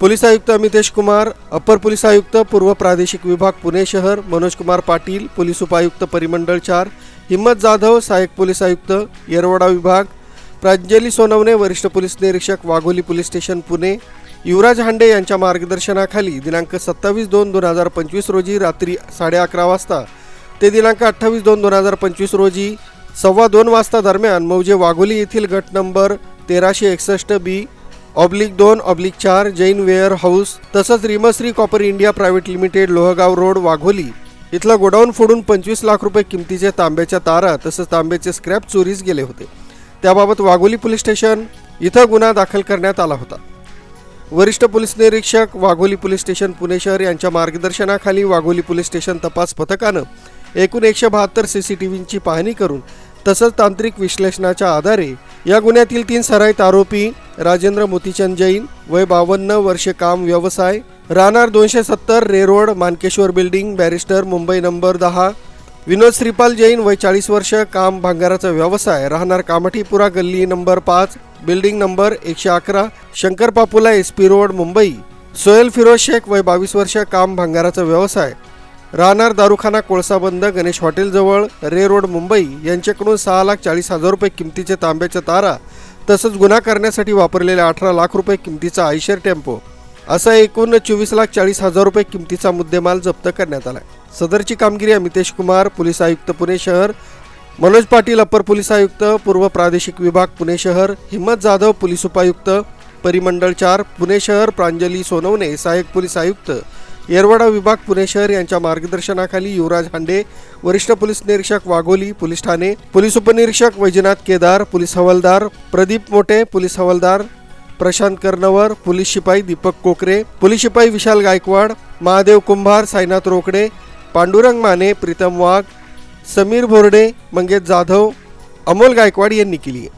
Police आयुक्त अमितेश कुमार अपर police आयुक्त पूर्व प्रादेशिक विभाग पुणे शहर मनोज कुमार पाटील पोलीस उपायुक्त परिमंडळ चार हिम्मत जाधव सहाय्यक पोलीस आयुक्त येरवडा विभाग प्रांजली सोनवणे वरिष्ठ पोलीस निरीक्षक वाघोली पोलीस स्टेशन पुणे युवराज हांडे यांच्या मार्गदर्शनाखाली दिनांक सत्तावीस दोन दोन हजार पंचवीस रोजी रात्री साडे अकरा वाजता ते दिनांक अठ्ठावीस दोन दोन हजार पंचवीस रोजी सव्वा दोन वाजता दरम्यान मौजे वाघोली येथील गट नंबर तेराशे एकसष्ट बी ऑब्लिक दोन ऑब्लिक चार जैन वेअर हाऊस तसंच Rimshree copper India private limited Lohegaon road Wagholi. इथला गोडाऊन फोडून पंचवीस लाख रुपये किमतीचे तांब्याच्या तारा तसंच तांब्याचे स्क्रॅप चोरीस गेले होते. त्याबाबत वाघोली पोलीस स्टेशन इथं गुन्हा दाखल करण्यात आला होता. वरिष्ठ पोलीस निरीक्षक वाघोली पोलीस स्टेशन पुणे शहर यांच्या मार्गदर्शनाखाली वाघोली पोलीस स्टेशन तपास पथकानं एकूण एकशे बहात्तर सी सी टी व्हीची पाहणी करून तसंच तांत्रिक विश्लेषणाच्या आधारे या गुन्ह्यातील तीन सराईत आरोपी राजेंद्र मोतीचंद जैन वय बावन्न वर्षे काम व्यवसाय राहणार दोनशे सत्तर Reay road Mankeshwar building barrister Mumbai number दहा विनोद श्रीपाल जैन वय चाळीस वर्ष काम भांगाराचा व्यवसाय राहणार कामठीपुरा गल्ली नंबर पाच बिल्डिंग नंबर एकशे अकरा Shankar Papula S P road Mumbai Sohail Firoz Shaikh वय बावीस वर्ष काम भांगाराचा व्यवसाय राहणार दारुखाना कोळसा बंद गणेश हॉटेलजवळ रे रोड मुंबई यांच्याकडून सहा लाख चाळीस हजार रुपये किमतीचे तांब्याच्या तारा तसंच गुन्हा करण्यासाठी वापरलेल्या अठरा लाख रुपये किमतीचा आयशर टेम्पो. असा एकूण चोवीस लाख चाळीस हजार रुपये किमतीचा मुद्देमाल जप्त करण्यात आला सदरची कामगिरी अमितेश कुमार पोलीस आयुक्त पुणे शहर मनोज पाटील अप्पर पोलीस आयुक्त पूर्व प्रादेशिक विभाग पुणे शहर हिम्मत जाधव पोलीस उपायुक्त परिमंडळ चार पुणे शहर प्रांजली सोनवणे सहाय्यक पोलीस आयुक्त येरवडा विभाग पुणे शहर यांच्या मार्गदर्शनाखाली युवराज हांडे वरिष्ठ पोलीस निरीक्षक वाघोली पोलीस ठाणे पोलीस उपनिरीक्षक वैजनाथ केदार पोलीस हवालदार प्रदीप मोटे पोलीस हवालदार प्रशांत कर्णवर पोलीस शिपाई दीपक कोकरे पोलीस शिपाई विशाल गायकवाड महादेव कुंभार साईनाथ रोकडे पांडुरंग माने प्रीतम वाघ समीर भोरडे मंगेश जाधव अमोल गायकवाड यांनी केली आहे.